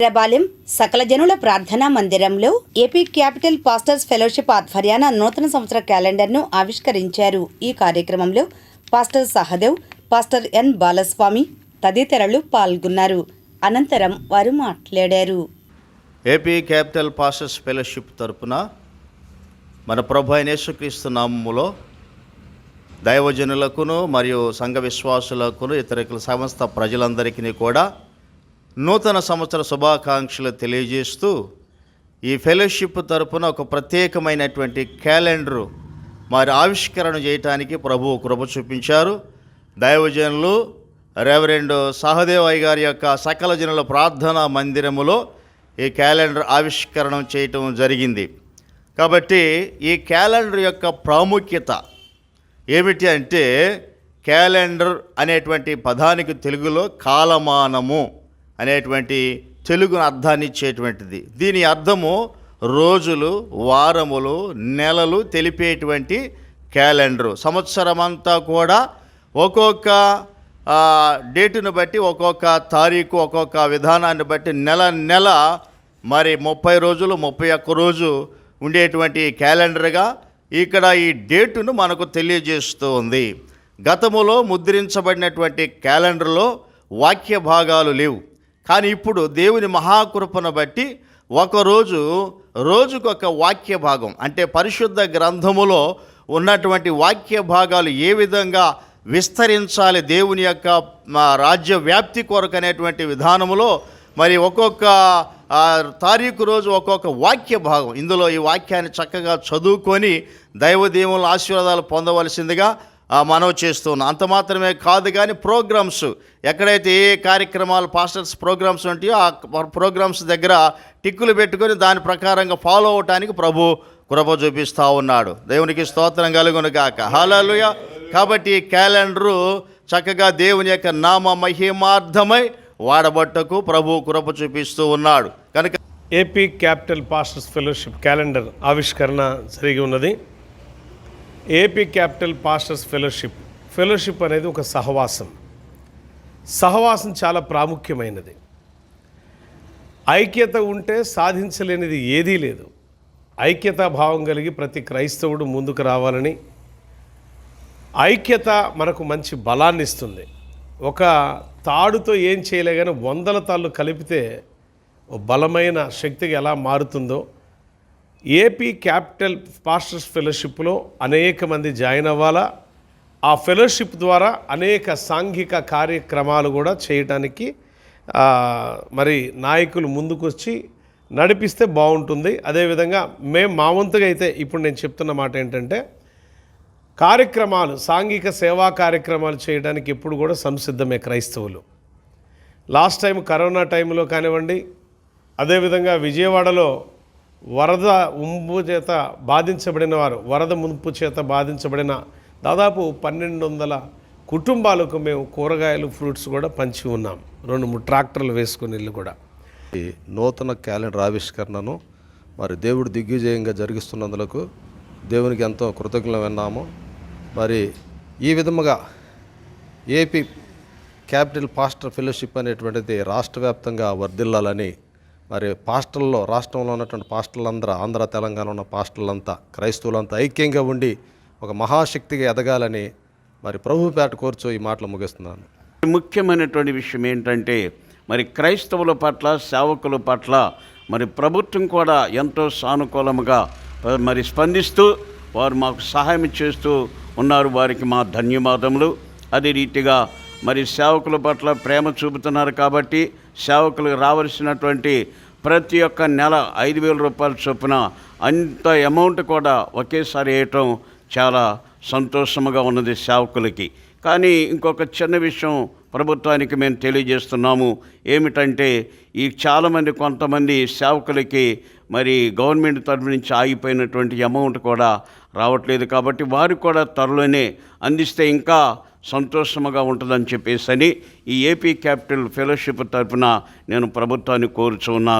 హైదరాబాద్ సకల జనుల ప్రార్థనా మందిరంలో ఏపీ క్యాపిటల్ పాస్టర్స్ ఫెలోషిప్ ఆధ్వర్యాన నూతన సంవత్సర క్యాలెండర్ను ఆవిష్కరించారు. ఈ కార్యక్రమంలో pastor Sahadev pastor N Balaswamy తదితరులు పాల్గొన్నారు. అనంతరం వారు మాట్లాడారు. ఏపీ క్యాపిటల్ పాస్టర్స్ ఫెలోషిప్ తరపున మన ప్రభు అయిన యేసుక్రీస్తు నామములో దైవజనులకును మరియు సంఘ విశ్వాసులకును ఇతర సమస్త ప్రజలందరికీ కూడా నూతన సంవత్సర శుభాకాంక్షలు తెలియజేస్తూ ఈ ఫెలోషిప్ తరపున ఒక ప్రత్యేకమైనటువంటి క్యాలెండరు మరి ఆవిష్కరణ చేయటానికి ప్రభు కృప చూపించారు. దైవజనులు రెవరెండ్ సహదేవయ్య గారి యొక్క సకల జనుల ప్రార్థనా మందిరములో ఈ క్యాలెండర్ ఆవిష్కరణ చేయటం జరిగింది. కాబట్టి ఈ క్యాలెండర్ యొక్క ప్రాముఖ్యత ఏమిటి అంటే క్యాలెండర్ అనేటువంటి పదానికి తెలుగులో కాలమానము. అనేటువంటి తెలుగు అర్థాన్ని ఇచ్చేటువంటిది. దీని అర్థము రోజులు వారములు నెలలు తెలిపేటువంటి క్యాలెండరు. సంవత్సరం అంతా కూడా ఒక్కొక్క డేటును బట్టి ఒక్కొక్క తారీఖు ఒక్కొక్క విధానాన్ని బట్టి నెల నెల మరి ముప్పై రోజులు ముప్పై ఒక్క రోజు ఉండేటువంటి క్యాలెండర్గా ఇక్కడ ఈ డేటును మనకు తెలియజేస్తూ ఉంది గతములో ముద్రించబడినటువంటి క్యాలెండర్లో వాక్య భాగాలు లేవు. కానీ ఇప్పుడు దేవుని మహాకృపను బట్టి ఒకరోజు రోజుకొక వాక్య భాగం అంటే పరిశుద్ధ గ్రంథములో ఉన్నటువంటి వాక్య భాగాలు ఏ విధంగా విస్తరించాలి దేవుని యొక్క రాజ్య వ్యాప్తి కొరకు అనేటువంటి విధానములో మరి ఒక్కొక్క తారీఖు రోజు ఒక్కొక్క వాక్య భాగం ఇందులో ఈ వాక్యాన్ని చక్కగా చదువుకొని దైవదేవుల ఆశీర్వాదాలు పొందవలసిందిగా మనవి చేస్తున్నాం. అంత మాత్రమే కాదు కానీ ప్రోగ్రామ్స్ ఎక్కడైతే ఏ కార్యక్రమాలు పాస్టర్స్ ప్రోగ్రామ్స్ ఉంటాయో ఆ ప్రోగ్రామ్స్ దగ్గర టిక్కులు పెట్టుకొని దాని ప్రకారంగా ఫాలో అవటానికి ప్రభు కృప చూపిస్తూ ఉన్నాడు. దేవునికి స్తోత్రం కలుగును కాక హాలలుయ కాబట్టి క్యాలెండరు చక్కగా దేవుని యొక్క నామ మహిమార్థమై వాడబట్టకు ప్రభు కృప చూపిస్తూ ఉన్నాడు. కనుక AP capital pastors fellowship calendar ఆవిష్కరణ జరిగి ఉన్నది. AP capital pastors fellowship. Fellowship అనేది ఒక సహవాసం. సహవాసం చాలా ప్రాముఖ్యమైనది. ఐక్యత ఉంటే సాధించలేనిది ఏదీ లేదు. ఐక్యతా భావం కలిగి ప్రతి క్రైస్తవుడు ముందుకు రావాలని ఐక్యత మనకు మంచి బలాన్ని ఇస్తుంది. ఒక తాడుతో ఏం చేయలే కానీ వందల తాళ్ళు కలిపితే ఓ బలమైన శక్తిగా ఎలా మారుతుందో ఏపీ క్యాపిటల్ పాస్టర్స్ ఫెలోషిప్లో అనేక మంది జాయిన్ అవ్వాలా? ఆ ఫెలోషిప్ ద్వారా అనేక సాంఘిక కార్యక్రమాలు కూడా చేయటానికి మరి నాయకులు ముందుకొచ్చి నడిపిస్తే బాగుంటుంది. అదేవిధంగా మేము మా వంతుగా అయితే ఇప్పుడు నేను చెప్తున్న మాట ఏంటంటే కార్యక్రమాలు సాంఘిక సేవా కార్యక్రమాలు చేయడానికి ఎప్పుడు కూడా సంసిద్ధమే క్రైస్తవులు. లాస్ట్ టైం కరోనా టైంలో కానివ్వండి అదేవిధంగా విజయవాడలో వరద ముంపు చేత బాధించబడిన వారు వరద ముంపు చేత బాధించబడిన దాదాపు పన్నెండు వందల కుటుంబాలకు మేము కూరగాయలు ఫ్రూట్స్ కూడా పంచి ఉన్నాం. రెండు మూడు ట్రాక్టర్లు వేసుకుని ఇల్లు కూడా. ఈ నూతన క్యాలెండర్ ఆవిష్కరణను మరి దేవుడు దిగ్విజయంగా జరిగిస్తున్నందులకు దేవునికి ఎంతో కృతజ్ఞతలు విన్నాము. మరి ఈ విధముగా ఏపీ క్యాపిటల్ పాస్టర్ ఫెలోషిప్ అనేటువంటిది రాష్ట్ర వ్యాప్తంగా వర్ధిల్లాలని మరి పాస్టల్లో రాష్ట్రంలో ఉన్నటువంటి పాస్టర్లందరూ ఆంధ్ర తెలంగాణ ఉన్న పాస్టర్లంతా క్రైస్తవులంతా ఐక్యంగా ఉండి ఒక మహాశక్తిగా ఎదగాలని మరి ప్రభుపేట కోర్చో ఈ మాటలు ముగిస్తున్నాను. ముఖ్యమైనటువంటి విషయం ఏంటంటే మరి క్రైస్తవుల పట్ల సేవకుల పట్ల మరి ప్రభుత్వం కూడా ఎంతో సానుకూలముగా మరి స్పందిస్తూ వారు మాకు సహాయం చేస్తూ ఉన్నారు. వారికి మా ధన్యవాదములు. అదే రీతిగా మరి సేవకుల పట్ల ప్రేమ చూపుతున్నారు కాబట్టి సేవకులకు రావాల్సినటువంటి ప్రతి ఒక్క నెల ఐదు వేల రూపాయల చొప్పున అంత అమౌంట్ కూడా ఒకేసారి వేయటం చాలా సంతోషముగా ఉన్నది సేవకులకి. కానీ ఇంకొక చిన్న విషయం ప్రభుత్వానికి మేము తెలియజేస్తున్నాము. ఏమిటంటే ఈ చాలామంది కొంతమంది సేవకులకి మరి గవర్నమెంట్ తరఫు నుంచి ఆగిపోయినటువంటి అమౌంట్ కూడా రావట్లేదు కాబట్టి వారికి కూడా త్వరలోనే అందిస్తే ఇంకా సంతోషముగా ఉంటుందని చెప్పేసి అని ఈ ఏపీ క్యాపిటల్ ఫెలోషిప్ తరఫున నేను ప్రభుత్వాన్ని కోరుచున్నాను.